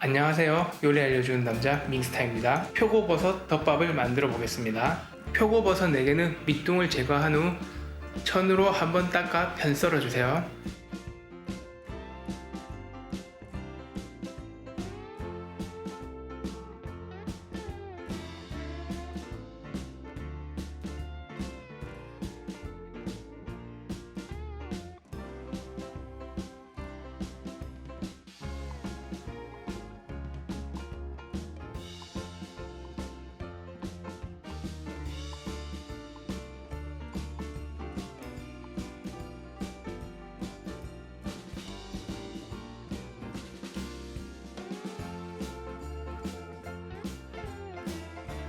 안녕하세요. 요리 알려주는 남자 밍스타입니다. 표고버섯 덮밥을 만들어 보겠습니다. 표고버섯 4개는 밑둥을 제거한 후 천으로 한번 닦아 편 썰어 주세요.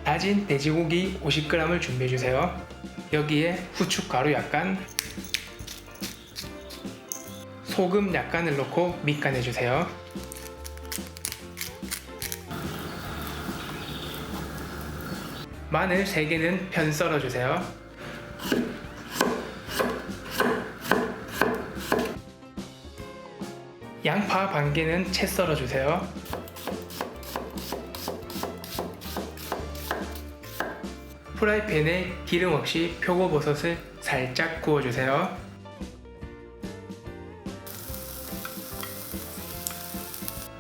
다진 돼지고기 50g을 준비해 주세요. 여기에 후춧가루 약간, 소금 약간을 넣고 밑간해 주세요. 마늘 3개는 편 썰어 주세요. 양파 반 개는 채 썰어 주세요. 프라이팬에 기름 없이 표고버섯을 살짝 구워주세요.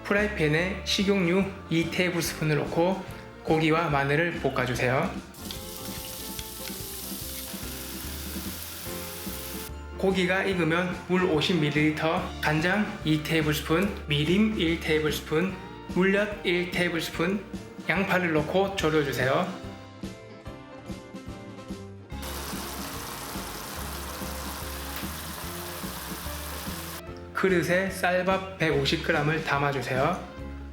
프라이팬에 식용유 2테이블스푼을 넣고 고기와 마늘을 볶아주세요. 고기가 익으면 물 50ml, 간장 2테이블스푼, 미림 1테이블스푼, 물엿 1테이블스푼, 양파를 넣고 졸여주세요. 그릇에 쌀밥 150g을 담아주세요.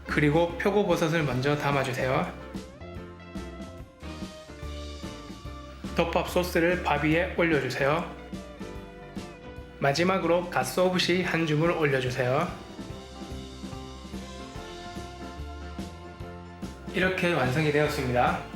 그리고 표고버섯을 먼저 담아주세요. 덮밥 소스를 밥 위에 올려주세요. 마지막으로 갓소부시 한 줌을 올려주세요. 이렇게 완성이 되었습니다.